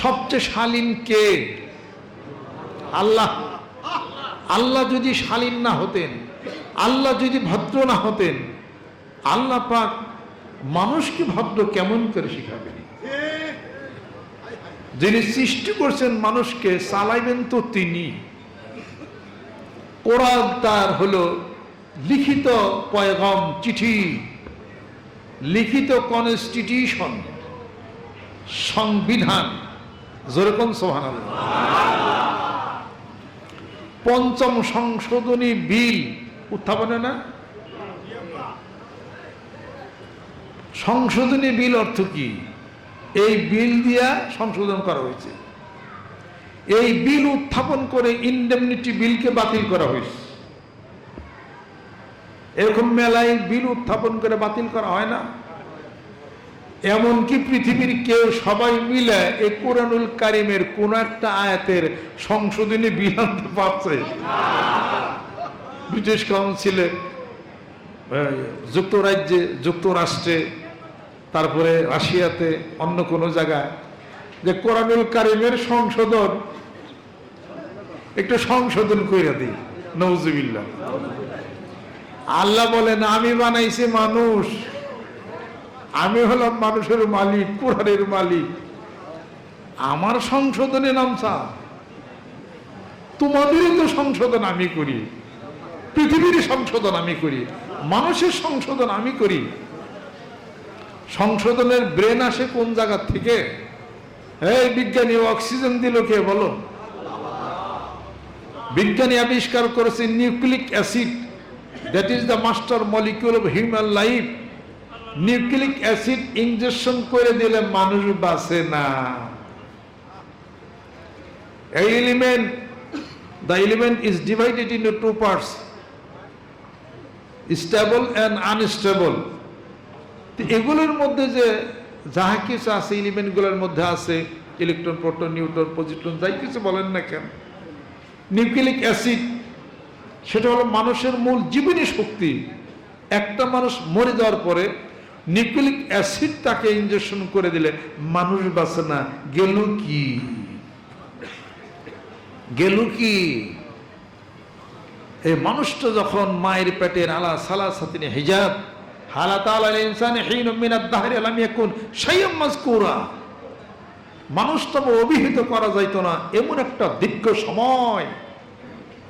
সবচেয়ে শালীন কে? আল্লাহ। আল্লাহ যদি শালীন না হতেন, আল্লাহ যদি ভদ্র না হতেন, আল্লাহ পাক মানুষকে ভদ্র কেমন করে শিখাবেন? যিনি সৃষ্টি করছেন মানুষকে, চালাইবেন তো তিনি। কোরআন তার হলো লিখিত পয়গম চিঠি, লিখিত কনস্টিটিউশন, সংবিধান। যেরকম সোহান পঞ্চম সংশোধনী বিল উত্থাপনে না? সংশোধনী বিল অর্থ কি? এই বিল দিয়া সংশোধন করা হয়েছে। এই বিল উত্থাপন করে ইন্ডেমনিটি বিলকে বাতিল করা হয়েছে। এরকম মেলায় বিল উত্থাপন করে বাতিল করা হয় না। এমনকি পৃথিবীর কেউ সবাই মিলে এই কোরআনুল কারিমের কোন একটা আয়াতের সংশোধনী বিল পারছে ব্রিটিশ কাউন্সিলে যুক্তরাজ্যে, যুক্তরাষ্ট্রে, তারপরে রাশিয়াতে, অন্য কোনো জায়গায় যে কোরআনুল কারিমের সংশোধন একটু সংশোধন করে দিই নৌজুবিল্লা আল্লাহ বলেন, আমি বানাইছি মানুষ আমি হলাম মানুষের মালিক, কোরআনের মালিক। আমার সংশোধনে নামছা তোমাদেরই তো সংশোধন আমি করি। পৃথিবীর সংশোধন আমি করি। মানুষের সংশোধন আমি করি। সংশোধনের ব্রেন আসে কোন জায়গা থেকে? এই বিজ্ঞানী, অক্সিজেন দিল কে বলো? বিজ্ঞানী আবিষ্কার করেছে nucleic acid, that is the master molecule of human life. Nucleic acid injection করে দিলে মানুষ বাঁচে না। এই element the element is divided into two parts stable and unstable এগুলোর মধ্যে যে যাহা কিছু আছে এলিমেন্টগুলোর মধ্যে আছে ইলেকট্রন প্রোটন নিউট্রন পজিট্রন যাই কিছু বলেন না কেন, নিউক্লিক অ্যাসিড, সেটা হলো মানুষের মূল জীবনী শক্তি। একটা মানুষ মরে যাওয়ার পরে নিউক্লিক অ্যাসিড তাকে ইনজেকশন করে দিলে মানুষ বাঁচে না। গেল কি? গেল কি? এই মানুষটা যখন মায়ের পেটের আলা সালা সাতিনে হিজাব অভিহিত করা যাইতো না, এমন একটা দীর্ঘ সময়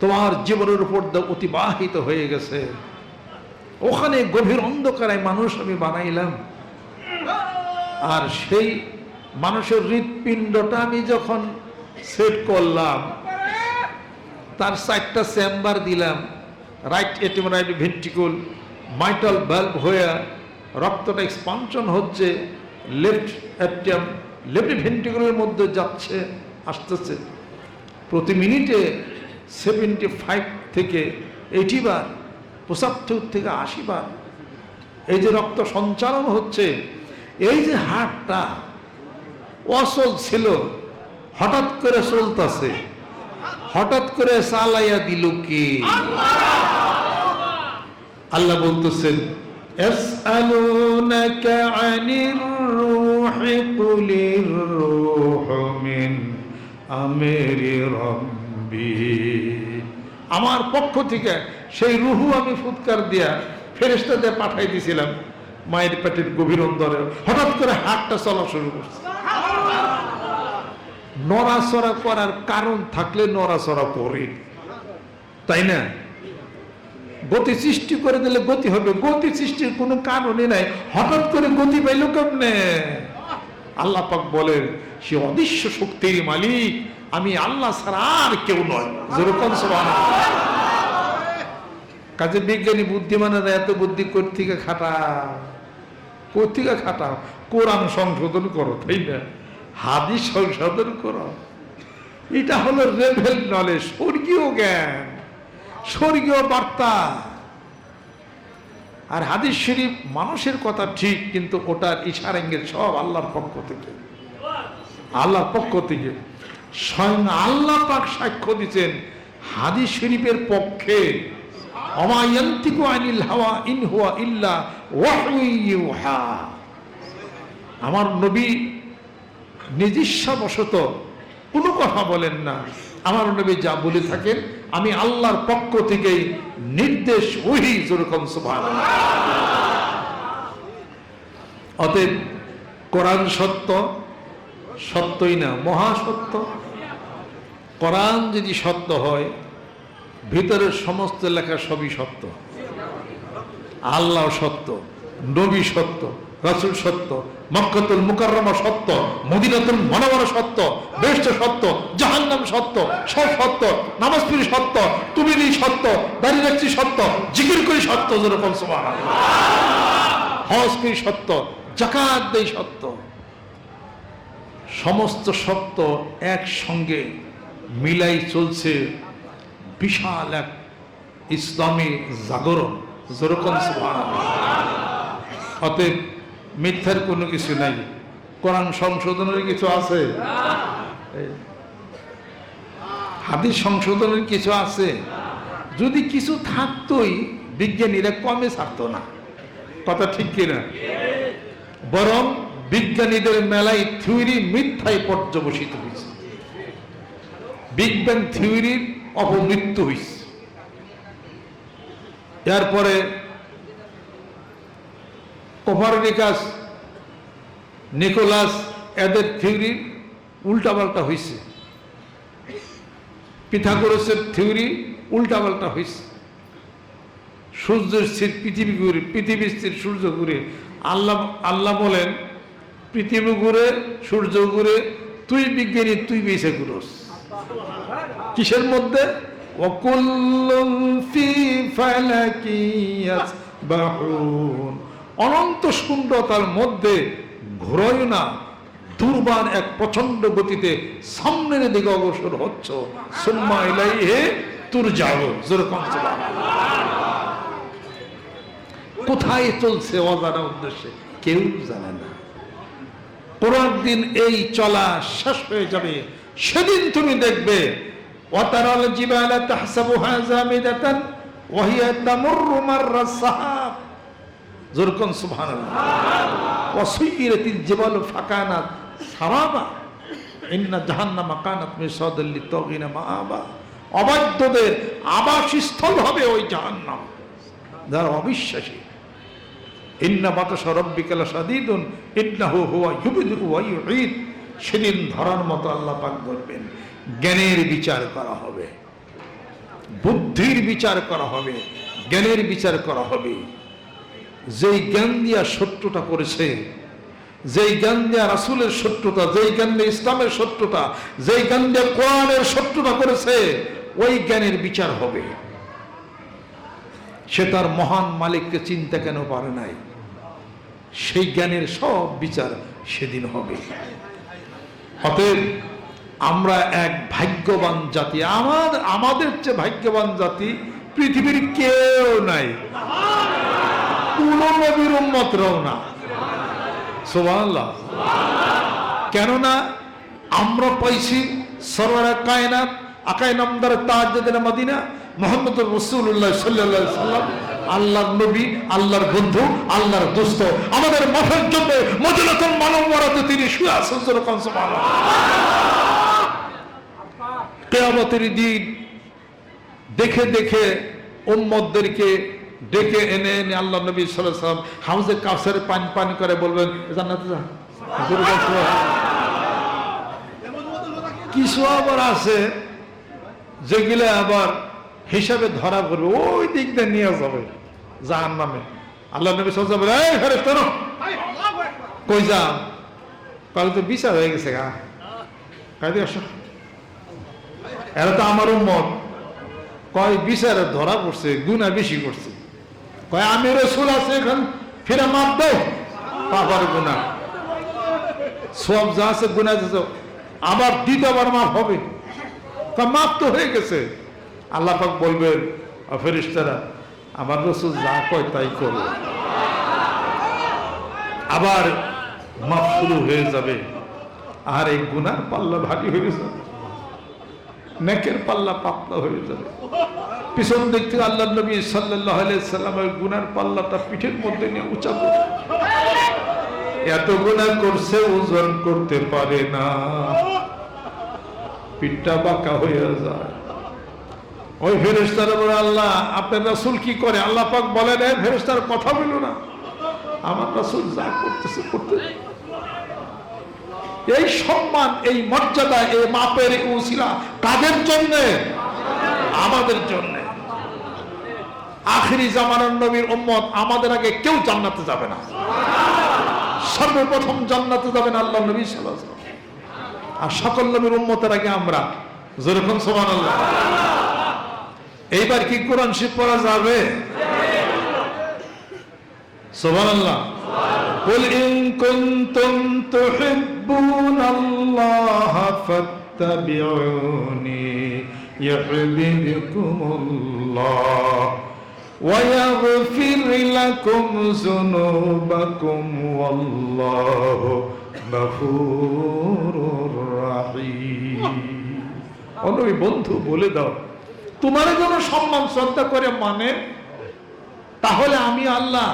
তোমার জীবনের উপর অতিবাহিত হয়ে গেছে। ওখানে গভীর অন্ধকারে মানুষ আমি বানাইলাম। আর সেই মানুষের হৃৎপিণ্ডটা আমি যখন সেট করলাম, তার চারটা চেম্বার দিলাম right atrium right ventricle mitral valve হয়ে রক্তটা এক্সপানশন হচ্ছে লেফট অ্যাটিয়াম লেফট ভেন্টিকুলের মধ্যে যাচ্ছে, আসতেছে। প্রতি মিনিটে সেভেন্টি ফাইভ থেকে এইটি বার পঁচাত্তর থেকে আশি বার এই যে রক্ত সঞ্চালন হচ্ছে এই যে হাটটা অচল ছিল হঠাৎ করে চলতেছে হঠাৎ করে চালাইয়া দিল কি আল্লাহ বলতেছেন يسألونك عن الروح قل الروح من أمر ربي আমার পক্ষ থেকে সেই রুহু আমি ফুৎকার দিয়া ফেরেস্তা দিয়ে পাঠাই দিয়েছিলাম মায়ের পেটের গভীর অন্তরে হঠাৎ করে হাতটা চলা শুরু করছে। নড়াচড়া করার কারণ থাকলে নড়াচড়া করে। তাই না? গতি সৃষ্টি করে দিলে গতি হবে। গতি সৃষ্টির কোনো কারণই নাই। হঠাৎ করে গতি পাইল কেমনে? আল্লাহ পাক বলেন, সে অদৃশ্য শক্তির মালিক। আমি আল্লাহ ছাড়া আর কেউ নয়। যেরকম কাজে বিজ্ঞানী বুদ্ধিমানেরা এত বুদ্ধি কর্তিকা খাটা কর্তিকা খাটা কোরআন সংশোধন করো, তাই না? হাদিস সংশোধন করো। এটা হলো রেভেল নলেজ স্বর্গীয় জ্ঞান, স্বর্গীয় বার্তা। আর হাদিস শরীফ মানুষের কথা ঠিক, কিন্তু ওটার ইশারাঙ্গের সব আল্লাহর পক্ষ থেকে। আল্লাহর পক্ষ থেকে। স্বয়ং আল্লাহ পাক সাক্ষ্য দিচ্ছেন, হাদিস শরীফের পক্ষে। হাওয়া ইন হুয়া আমার নবী নিজস্ববশত কোনো কথা বলেন না। আমার নবী যা বলে থাকেন, আমি আল্লাহর পক্ষ থেকেই নির্দেশ ওহি যেরকম সুভান অতএব কোরআন সত্য, সত্যই না মহাসত্য কোরআন যদি সত্য হয় ভিতরের সমস্ত লেখা সবই সত্য। আল্লাহ সত্য, নবী সত্য, রাসুল সত্য, মক্কাতুল মুকাররমা সত্য, মদিনাতুল মনোবর সত্য বেষ্ট সত্য, জাহান্নাম সত্য, সব সত্য, নামাজ পড়ি সত্য তুমি নেই সত্য দাঁড়িয়ে রাখছি সত্য, জিকির করি সত্য যেরকম সমান হজ করি সত্য জাকাত দেই সত্য। সমস্ত সত্য একসঙ্গে মিলাই চলছে বিশাল এক ইসলামী জাগরণ, যেরকম অতএব মিথ্যার কোনো কিছু নাই। কোরআন সংশোধনের কিছু আছে? হাদিস সংশোধনের কিছু আছে? যদি কিছু থাকতোই বিজ্ঞানীরা কমে ছাড়তো না। কথা ঠিক কিনা? বরং বিজ্ঞানীদের মেলায় থিওরি মিথ্যায় পর্যবসিত হয়েছে। বিগ ব্যাং থিওরির অপমৃত্যু হয়েছে এরপরে কোপারনিকাস, নিকোলাস, এদের থিওরি উল্টাপাল্টা হয়েছে পিথাগোরাসের থিওরি উল্টাপাল্টা হয়েছে সূর্যের স্থির পৃথিবী ঘুরে, পৃথিবী স্থির সূর্য ঘুরে, আল্লাহ আল্লাহ বলেন, পৃথিবী ঘুরে, সূর্য ঘুরে, তুই বিজ্ঞানী, তুই বেঁচে ঘুরোস। কিসের মধ্যে? অনন্ত শূন্যতার মধ্যে ঘোরয় না। দুর্বার এক প্রচণ্ড গতিতে সামনের দিকে অগ্রসর হচ্ছ। কোথায় চলছে অজানা উদ্দেশ্যে? কেউ জানে না। পরের দিন এই চলা শেষ হয়ে যাবে। সেদিন তুমি দেখবে ওয়াতারাল জিবালা তাহসাবুহা জামিদাতান ওয়া হবে ওই জাহান্নাম। যারা অবিশ্বাসী। ইন্না বাতাস রব্বিকালা সাদিদুন ইন্নাহু হুয়া ইউবিদু ওয়া ইউঈদ। সেদিন ধরার মতো আল্লাহ পাক জ্ঞানের বিচার করা হবে, বুদ্ধির বিচার করা হবে, জ্ঞানের বিচার করা হবে। যেই জ্ঞান দিয়া শত্রুতা করেছে, যেই জ্ঞান দিয়া রাসুলের শত্রুতা, যেই জ্ঞান দিয়ে ইসলামের শত্রুতা, যেই জ্ঞান দিয়ে কোরআনের শত্রুতা করেছে, ওই জ্ঞানের বিচার হবে। সে তার মহান মালিককে চিন্তা কেন পারে নাই? সেই জ্ঞানের সব বিচার সেদিন হবে। অতএব আমরা এক ভাগ্যবান জাতি। আমার, আমাদের চেয়ে ভাগ্যবান জাতি পৃথিবীর কেউ নাই। কোন নবীর উন্মতরাও না। সুবহানাল্লাহ। কেননা আমরা পাইছি সরওয়ার কায়নাত আকাই নামদার তাজেদের মদিনা মোহাম্মদ রসুল্লাহ সাল্লাহ সাল্লাম আল্লাহর নবী, আল্লাহর বন্ধু, আল্লাহর দোস্ত আমাদের মাফের জন্য মজুলাতুল মানব মরাতে তিনি শুয়ে। কেয়ামতের দিন দেখে দেখে উম্মদদেরকে ডেকে এনে এনে আল্লাহ নবী সাল্লাম হাউজে কাউসারে পানি পানি করে বলবেন যা। কিছু আবার আছে যেগুলো আবার হিসাবে ধরা পড়বে, ওই দিক দিয়ে নিয়ে যাবে জাহান নামে আল্লাহ নবী আলাইহি ওয়াসাল্লাম, এই কই যা তাহলে তো বিচার হয়ে গেছে গা। আসো। এরা তো আমার মত কয় বিচারে ধরা পড়ছে গুণা বেশি করছে। কয় আমি রসুল আছে এখন ফিরে মাপ দাও। পাপার গুণা সব যা আছে গুণা দিয়েছ আবার দ্বিতীয়বার মাপ হবে। তা মাপ তো হয়ে গেছে। আল্লাহ পাক বলবেন ফেরিস্তারা আমার রসুল যা কয় তাই করো। আবার মাপ শুরু হয়ে যাবে। আর এই গুনার পাল্লা ভারী হয়ে যাবে। নেকের পাল্লা পাতলা হয়ে যাবে। পিছন দিক থেকে আল্লাহ নবী সাল্লাহ সাল্লামের গুনার পাল্লাটা পিঠের মধ্যে নিয়ে উঁচাবে এত গুণা করছে, ওজন করতে পারে না। পিঠটা বাঁকা হয়ে যায়। ওই ফেরেস্তার বলে আল্লাহ, আপনার রাসুল কি করে? আল্লাহ পাক বলেন এ ফেরেস্তার কথা বলো না। আমার রাসুল যা করতেছে, করতে এই সম্মান, এই মর্যাদা, এই মাপের এই উসিলা কাদের জন্য? আমাদের জন্য। আখেরি জামানার নবীর উম্মত আমাদের আগে কেউ জান্নাতে যাবে না। সর্বপ্রথম জান্নাতে যাবেন আল্লাহ নবী ওয়াসাল্লাম। আর সকল নবীর উম্মতের আগে আমরা। যেরকম সুবহানাল্লাহ? এইবার কি কোরআন শিব পড়া যাবে সুবহানাল্লাহ قل إن كنتم تحبون الله فاتبعوني يحببكم الله ويغفر لكم ذنوبكم والله غفور رحيم অনবী বন্ধু বলে দাও তোমার যেন সম্মান, শ্রদ্ধা করে মানে তাহলে আমি আল্লাহ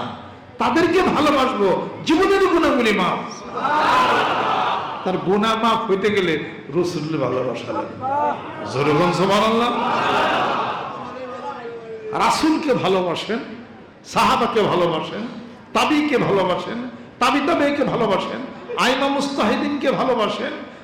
তাদেরকে ভালোবাসবো, জীবনের গুণাগুলি মাফ। তার গুণা মাফ হইতে গেলে রসুল ভালোবাসা আল্লাহ রাসুলকে ভালোবাসেন, সাহাবাকে ভালোবাসেন, তাবিকে ভালোবাসেন তাবি তাবেকে ভালোবাসেন, আইমা মুস্তাহিদিনকে ভালোবাসেন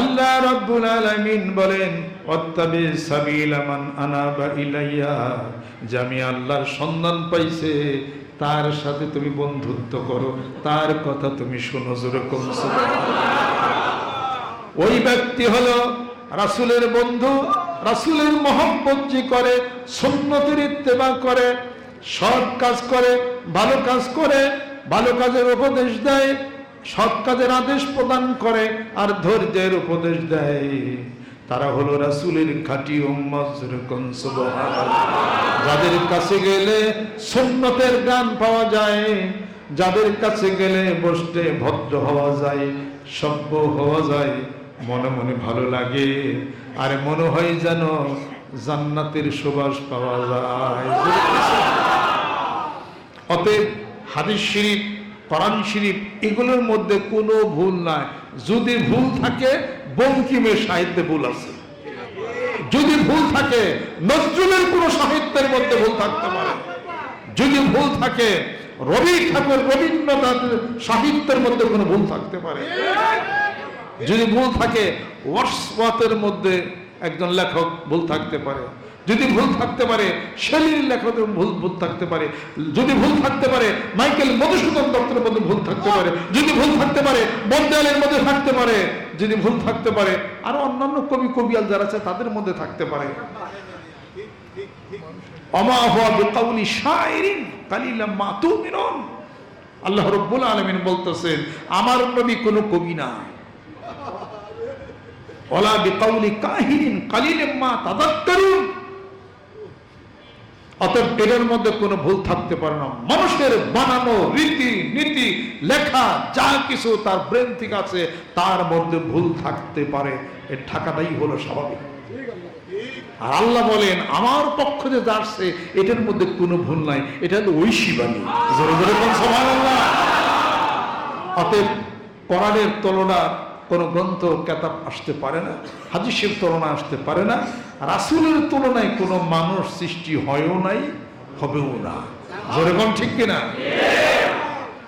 আল্লাহ রাব্বুল আলামিন বলেন, ওয়াত্তাবি সাবিলা মান আনাবা ইলাইয়া। যে আমি আল্লাহর সন্ধান পাইছে, তার সাথে তুমি বন্ধুত্ব করো, তার কথা তুমি শোনো যেরকম ওই ব্যক্তি হলো রাসূলের বন্ধু, রাসূলের মহব্বত যে করে, সুন্নতের ইত্তেবা করে, সৎ কাজ করে, ভালো কাজ করে, ভালো কাজের উপদেশ দেয় সৎ কাজের আদেশ প্রদান করে আর ধৈর্যের উপদেশ দেয়। তারা হলো রাসূলের খাঁটি যাদের কাছে গেলে সুন্নতের গান পাওয়া যায়, যাদের কাছে গেলে বসতে ভদ্র হওয়া যায়, সভ্য হওয়া যায়, মনে মনে ভালো লাগে। আর মনে হয় যেন জান্নাতের সুবাস পাওয়া যায়। অতএব হাদিস শরীফ কোরআন শরীফ, এগুলোর মধ্যে কোনো ভুল নাই। যদি ভুল থাকে বঙ্কিমের সাহিত্যে ভুল আছে। যদি ভুল থাকে, নজরুলের কোন সাহিত্যের মধ্যে ভুল থাকতে পারে। যদি ভুল থাকে, রবি ঠাকুর, রবীন্দ্রনাথ সাহিত্যের মধ্যে কোনো ভুল থাকতে পারে। যদি ভুল থাকে ওয়ার্সওয়াতের মধ্যে একজন লেখক ভুল থাকতে পারে। যদি ভুল থাকতে পারে শেলির লেখকের ভুল ভুল থাকতে পারে। যদি ভুল থাকতে পারে, মাইকেল মধুসূদন দত্তের মধ্যে ভুল থাকতে পারে। যদি ভুল থাকতে পারে, বন্দেয়ালের মধ্যে থাকতে পারে। যদি ভুল থাকতে পারে, আরও অন্যান্য কবি, কবিয়াল যারা আছে, তাদের মধ্যে থাকতে পারে। আল্লাহ রব্বুল আলামিন বলতেছেন, আমার নবী কোনো কবি না। ওলা বিকাউলি কাহিরিন কালিলাম মা অতএব এটার মধ্যে কোনো ভুল থাকতে পারে না। মানুষের বানানো রীতি নীতি, লেখা, যা কিছু তার ব্রেন থেকে আছে, তার মধ্যে ভুল থাকতে পারে। এর থাকাটাই হলো স্বাভাবিক। আর আল্লাহ বলেন, আমার পক্ষ যে আসছে এটার মধ্যে কোনো ভুল নাই। এটা হলো ঐশী বাণী অতএব কোরআনের তুলনা কোনো গ্রন্থ, কেতাব আসতে পারে না, হাদিসের তুলনা আসতে পারে না। রাসূলের তুলনায় কোনো মানুষ সৃষ্টি হয়ও নাই হবেও না। যেরকম ঠিক কিনা?